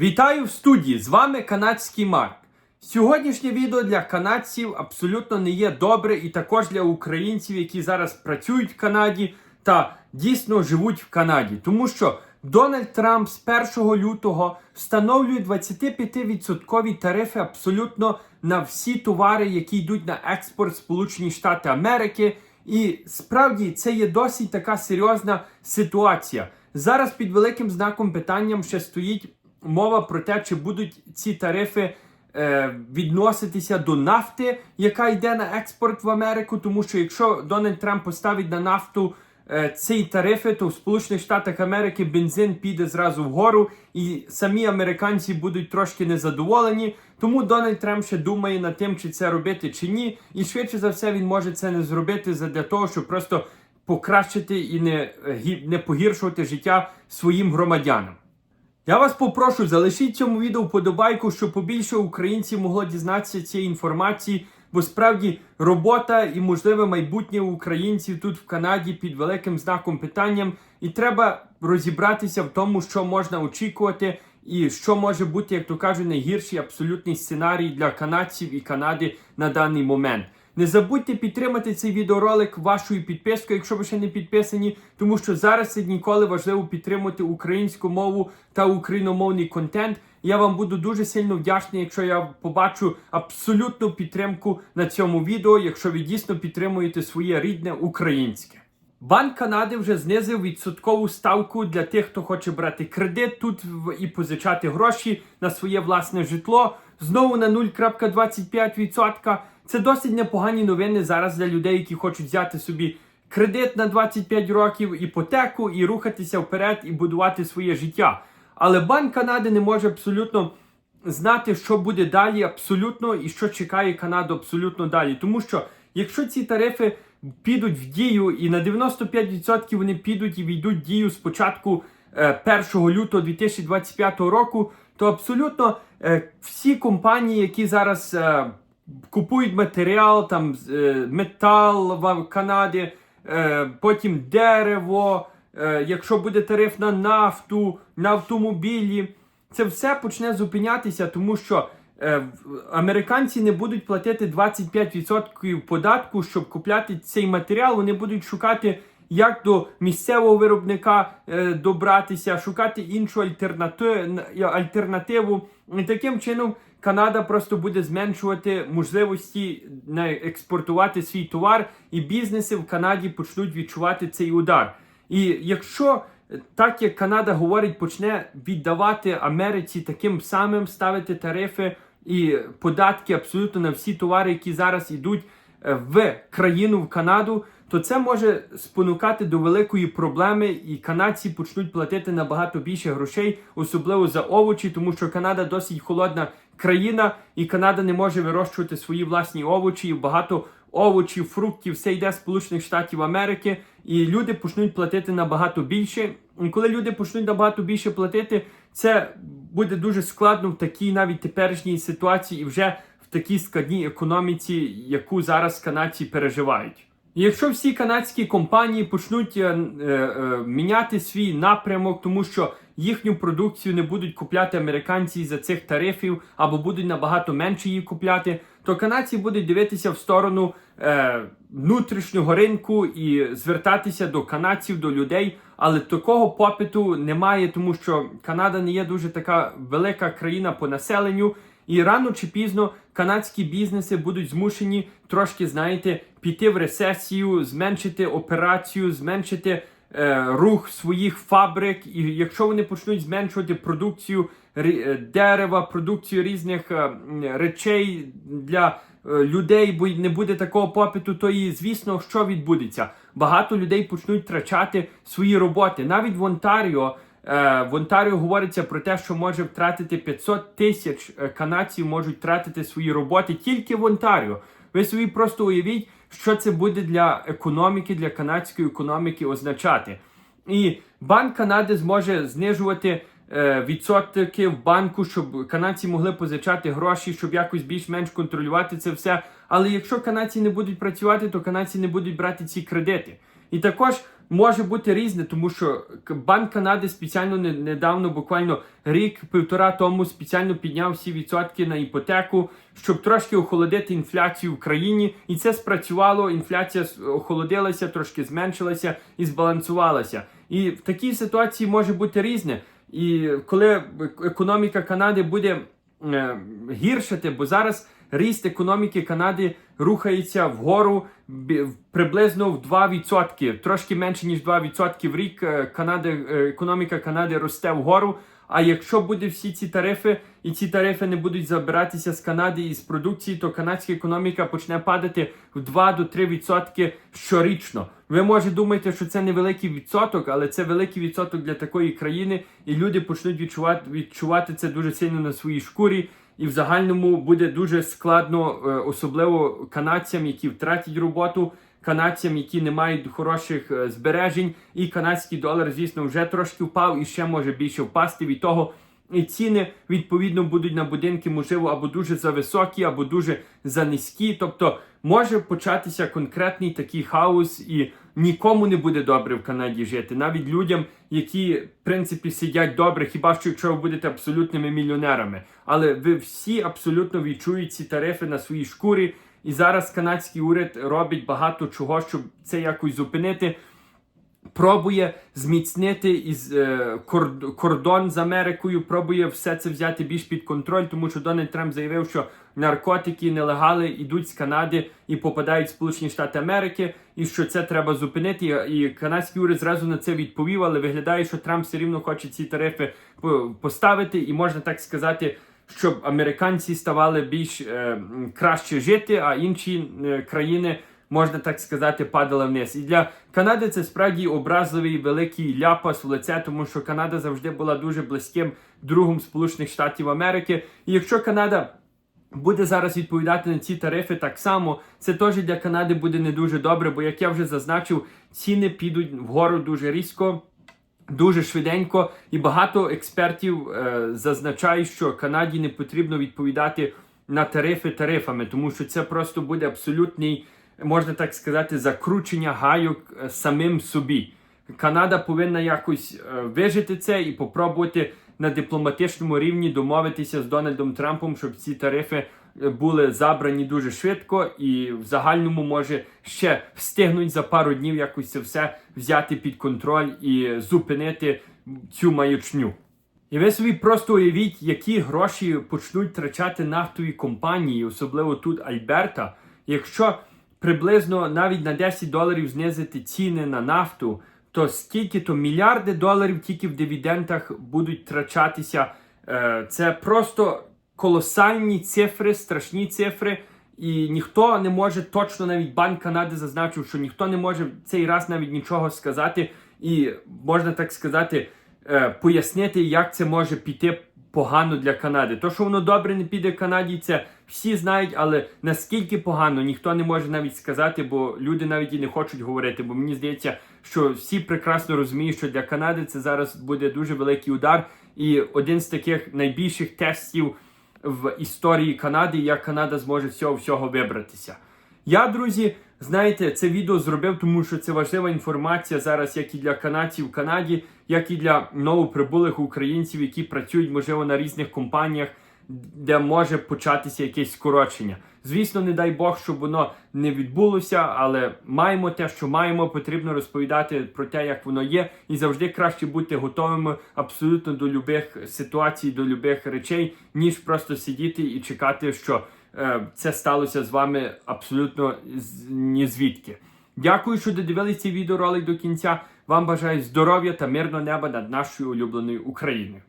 Вітаю в студії! З вами канадський Марк. Сьогоднішнє відео для канадців абсолютно не є добре, і також для українців, які зараз працюють в Канаді та дійсно живуть в Канаді. Тому що Дональд Трамп з 1 лютого встановлює 25% тарифи абсолютно на всі товари, які йдуть на експорт Сполучені Штати Америки. І справді це є досить така серйозна ситуація. Зараз під великим знаком питанням ще стоїть мова про те, чи будуть ці тарифи е, відноситися до нафти, яка йде на експорт в Америку. Тому що якщо Дональд Трамп поставить на нафту е, ці тарифи, то в Сполучених Штатах Америки бензин піде зразу вгору, і самі американці будуть трошки незадоволені. Тому Дональд Трамп ще думає над тим, чи це робити чи ні. І швидше за все він може це не зробити для того, щоб просто покращити і не, е, не погіршувати життя своїм громадянам. Я вас попрошу, залишіть цьому відео вподобайку, щоб побільше українців могло дізнатися цієї інформації, бо справді робота і можливе майбутнє українців тут в Канаді під великим знаком питанням, і треба розібратися в тому, що можна очікувати, і що може бути, як то кажуть, найгірший абсолютний сценарій для канадців і Канади на даний момент. Не забудьте підтримати цей відеоролик вашою підпискою, якщо ви ще не підписані, тому що зараз це ніколи важливо підтримувати українську мову та україномовний контент. Я вам буду дуже сильно вдячний, якщо я побачу абсолютну підтримку на цьому відео, якщо ви дійсно підтримуєте своє рідне українське. Банк Канади вже знизив відсоткову ставку для тих, хто хоче брати кредит тут і позичати гроші на своє власне житло. Знову на 0,25%. Це досить непогані новини зараз для людей, які хочуть взяти собі кредит на 25 років, іпотеку і рухатися вперед і будувати своє життя. Але Банк Канади не може абсолютно знати, що буде далі, абсолютно, і що чекає Канаду абсолютно далі. Тому що якщо ці тарифи підуть в дію, і на 95% вони підуть і війдуть в дію з початку е, 1 лютого 2025 року, то абсолютно е, всі компанії, які зараз е, купують матеріал, там е, метал в Канаді, е, потім дерево, е, якщо буде тариф на нафту, на автомобілі, це все почне зупинятися, тому що американці не будуть платити 25% податку, щоб купляти цей матеріал. Вони будуть шукати, як до місцевого виробника добратися, шукати іншу альтернативу, альтернативу. І таким чином Канада просто буде зменшувати можливості експортувати свій товар, і бізнеси в Канаді почнуть відчувати цей удар. І якщо так як Канада говорить, почне віддавати Америці таким самим ставити тарифи і податки абсолютно на всі товари, які зараз йдуть е, в країну в Канаду, то це може спонукати до великої проблеми, і канадці почнуть платити набагато більше грошей, особливо за овочі, тому що Канада досить холодна країна, і Канада не може вирощувати свої власні овочі. І багато овочів, фруктів, все йде з Сполучених Штатів Америки, і люди почнуть платити набагато більше. І коли люди почнуть набагато більше платити, це буде дуже складно в такій навіть теперішній ситуації і вже в такій складній економіці, яку зараз канадці переживають. Якщо всі канадські компанії почнуть е, е, е, міняти свій напрямок, тому що їхню продукцію не будуть купляти американці за цих тарифів або будуть набагато менше її купляти, то канадці будуть дивитися в сторону е, внутрішнього ринку і звертатися до канадців, до людей. Але такого попиту немає, тому що Канада не є дуже така велика країна по населенню. І рано чи пізно канадські бізнеси будуть змушені трошки, знаєте, піти в рецесію, зменшити операцію, зменшити рух своїх фабрик. І якщо вони почнуть зменшувати продукцію е, дерева, продукцію різних е, речей для е, людей, бо не буде такого попиту, то і звісно, що відбудеться. Багато людей почнуть втрачати свої роботи. Навіть в Онтаріо. Е, В Онтаріо говориться про те, що може втратити 500 тисяч е, канадців можуть втратити свої роботи тільки в Онтаріо. Ви собі просто уявіть, що це буде для економіки, для канадської економіки означати. І Банк Канади зможе знижувати е, відсотки в банку, щоб канадці могли позичати гроші, щоб якось більш-менш контролювати це все. Але якщо канадці не будуть працювати, то канадці не будуть брати ці кредити. І також може бути різне, тому що Банк Канади спеціально не- недавно, буквально рік-півтора тому, спеціально підняв всі відсотки на іпотеку, щоб трошки охолодити інфляцію в країні. І це спрацювало. Інфляція охолодилася, трошки зменшилася і збалансувалася. І в такій ситуації може бути різне. І коли е- економіка Канади буде е, гіршати, бо зараз ріст економіки Канади рухається вгору приблизно в 2%, трошки менше ніж 2% в рік. е, Канади, е, економіка Канади росте вгору. А якщо буде всі ці тарифи, і ці тарифи не будуть забиратися з Канади і з продукції, то канадська економіка почне падати в 2 до 3% щорічно. Ви може думаєте, що це невеликий відсоток, але це великий відсоток для такої країни, і люди почнуть відчувати, відчувати це дуже сильно на своїй шкурі. І в загальному буде дуже складно, е, особливо канадцям, які втратять роботу, канадцям, які не мають хороших е, збережень, і канадський долар, звісно, вже трошки впав і ще може більше впасти від того. І ціни відповідно будуть на будинки, можливо, або дуже зависокі, або дуже занизькі. Тобто може початися конкретний такий хаос, і нікому не буде добре в Канаді жити, навіть людям, які в принципі сидять добре, хіба що якщо ви будете абсолютними мільйонерами. Але ви всі абсолютно відчують ці тарифи на своїй шкурі. І зараз канадський уряд робить багато чого, щоб це якось зупинити пробує зміцнити із е, кордон з Америкою, пробує все це взяти більш під контроль, тому що Дональд Трамп заявив, що наркотики, нелегали йдуть з Канади і попадають в Сполучені Штати Америки, і що це треба зупинити. І канадський уряд зразу на це відповів, але виглядає, що Трамп все рівно хоче ці тарифи по- поставити, і можна так сказати. Щоб американці ставали більш е, краще жити, а інші е, країни можна так сказати, падала вниз. І для Канади це справді образливий великий ляпас в лице, тому що Канада завжди була дуже близьким другом Сполучених Штатів Америки. І якщо Канада буде зараз відповідати на ці тарифи так само, це теж для Канади буде не дуже добре, бо як я вже зазначив, ціни підуть вгору дуже різко. Дуже швиденько, і багато експертів е, зазначають, що Канаді не потрібно відповідати на тарифи тарифами, тому що це просто буде абсолютний, можна так сказати, закручення гайок е, самим собі. Канада повинна якось е, вижити це і попробувати на дипломатичному рівні домовитися з Дональдом Трампом, щоб ці тарифи е, були забрані дуже швидко, і в загальному може ще встигнуть за пару днів якось це все взяти під контроль і зупинити цю маячню. І ви собі просто уявіть, які гроші почнуть втрачати нафтові компанії, особливо тут Альберта, якщо приблизно навіть на 10 доларів знизити ціни на нафту, то скільки то мільярди доларів тільки в дивідендах будуть втрачатися. Е, Це просто колосальні цифри, страшні цифри. І ніхто не може точно, навіть Банк Канади зазначив, що ніхто не може цей раз навіть нічого сказати, і можна так сказати, е, пояснити, як це може піти погано для Канади. То, що воно добре не піде Канаді, це всі знають, але наскільки погано, ніхто не може навіть сказати, бо люди навіть і не хочуть говорити. Бо мені здається, що всі прекрасно розуміють, що для Канади це зараз буде дуже великий удар, і один з таких найбільших тестів в історії Канади, як Канада зможе з цього всього вибратися. Я, друзі, знаєте, це відео зробив, тому що це важлива інформація зараз, як і для канадців в Канаді, як і для новоприбулих українців, які працюють, можливо, на різних компаніях, де може початися якесь скорочення. Звісно, не дай Бог, щоб воно не відбулося, але маємо те, що маємо, потрібно розповідати про те, як воно є, і завжди краще бути готовими абсолютно до любих ситуацій, до любих речей, ніж просто сидіти і чекати, що е, це сталося з вами абсолютно ні звідки. Дякую, що додивилися цей відеоролик до кінця. Вам бажаю здоров'я та мирного неба над нашою улюбленою Україною.